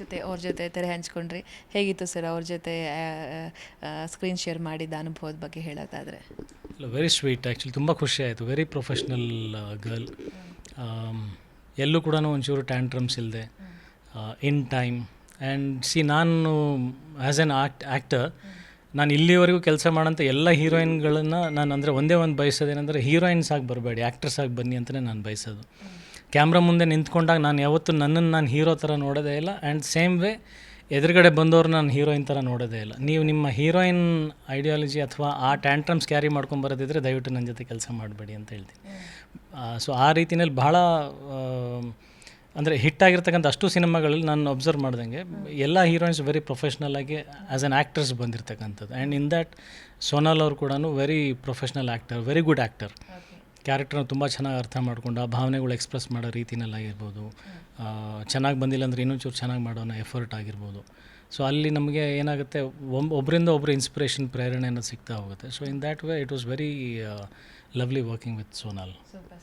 ಜೊತೆ ಅವ್ರ ಜೊತೆ ತೆರೆ ಹಂಚ್ಕೊಂಡ್ರಿ. ಹೇಗಿತ್ತು ಸರ್ ಅವ್ರ ಜೊತೆ ಸ್ಕ್ರೀನ್ ಶೇರ್ ಮಾಡಿದ ಅನುಭವದ ಬಗ್ಗೆ ಹೇಳೋದಾದರೆ? ವೆರಿ ಸ್ವೀಟ್ ಆ್ಯಕ್ಚುಲಿ ತುಂಬ ಖುಷಿ ಆಯಿತು. ವೆರಿ ಪ್ರೊಫೆಷ್ನಲ್ ಗರ್ಲ್ ಎಲ್ಲೂ ಕೂಡ ಒಂಚೂರು ಟ್ಯಾಂಟ್ರಮ್ಸ್ ಇಲ್ಲದೆ ಇನ್ ಟೈಮ್ ಆ್ಯಂಡ್ ಸಿ ನಾನು ಆ್ಯಸ್ ಎನ್ ಆಕ್ಟ್ ಆ್ಯಕ್ಟರ್ ನಾನು ಇಲ್ಲಿವರೆಗೂ ಕೆಲಸ ಮಾಡೋಂಥ ಎಲ್ಲ ಹೀರೋಯಿನ್ಗಳನ್ನು ನಾನು ಅಂದರೆ ಒಂದೇ ಒಂದು ಬಯಸೋದೇನೆಂದರೆ ಹೀರೋಯಿನ್ಸ್ ಆಗಿ ಬರಬೇಡಿ ಆ್ಯಕ್ಟರ್ಸ್ ಆಗಿ ಬನ್ನಿ ಅಂತಲೇ ನಾನು ಬಯಸೋದು. ಕ್ಯಾಮ್ರಾ ಮುಂದೆ ನಿಂತ್ಕೊಂಡಾಗ ನಾನು ಯಾವತ್ತೂ ನನ್ನನ್ನು ನಾನು ಹೀರೋ ಥರ ನೋಡೋದೇ ಇಲ್ಲ. ಆ್ಯಂಡ್ ಸೇಮ್ ವೇ ಎದುರುಗಡೆ ಬಂದವ್ರು ನಾನು ಹೀರೋಯಿನ್ ಥರ ನೋಡೋದೇ ಇಲ್ಲ. ನೀವು ನಿಮ್ಮ ಹೀರೋಯಿನ್ ಐಡಿಯಾಲಜಿ ಅಥವಾ ಆ ಟ್ಯಾಂಟ್ರಮ್ಸ್ ಕ್ಯಾರಿ ಮಾಡ್ಕೊಂಡು ಬರೋದಿದ್ರೆ ದಯವಿಟ್ಟು ನನ್ನ ಜೊತೆ ಕೆಲಸ ಮಾಡಬೇಡಿ ಅಂತ ಹೇಳ್ತೀನಿ. ಸೊ ಆ ರೀತಿಯಲ್ಲಿ ಭಾಳ ಅಂದರೆ ಹಿಟ್ಟಾಗಿರ್ತಕ್ಕಂಥ ಅಷ್ಟು ಸಿನಿಮಾಗಳಲ್ಲಿ ನಾನು ಅಬ್ಸರ್ವ್ ಮಾಡ್ದಂಗೆ ಎಲ್ಲ ಹೀರೋಯಿನ್ಸ್ ವೆರಿ ಪ್ರೊಫೆಷ್ನಲ್ ಆಗಿ ಆ್ಯಸ್ ಅನ್ ಆ್ಯಕ್ಟರ್ಸ್ ಬಂದಿರತಕ್ಕಂಥದ್ದು. ಆ್ಯಂಡ್ ಇನ್ ದ್ಯಾಟ್ ಸೋನಾಲ್ ಅವರು ಕೂಡ very professional actor very good actor ಕ್ಯಾರೆಕ್ಟರ್ನ ತುಂಬ ಚೆನ್ನಾಗಿ ಅರ್ಥ ಮಾಡ್ಕೊಂಡು ಆ ಭಾವನೆಗಳು ಎಕ್ಸ್ಪ್ರೆಸ್ ಮಾಡೋ ರೀತಿನಲ್ಲಾಗಿರ್ಬೋದು. ಚೆನ್ನಾಗಿ ಬಂದಿಲ್ಲ ಅಂದರೆ ಇನ್ನೊಂಚೂರು ಚೆನ್ನಾಗಿ ಮಾಡೋಣ ಎಫರ್ಟ್ ಆಗಿರ್ಬೋದು. ಸೊ ಅಲ್ಲಿ ನಮಗೆ ಏನಾಗುತ್ತೆ ಒಬ್ಬರಿಂದ ಒಬ್ಬರು ಇನ್ಸ್ಪಿರೇಷನ್ ಪ್ರೇರಣೆಯನ್ನು ಸಿಗ್ತಾ ಹೋಗುತ್ತೆ. So in that way it was very lovely working with Sonal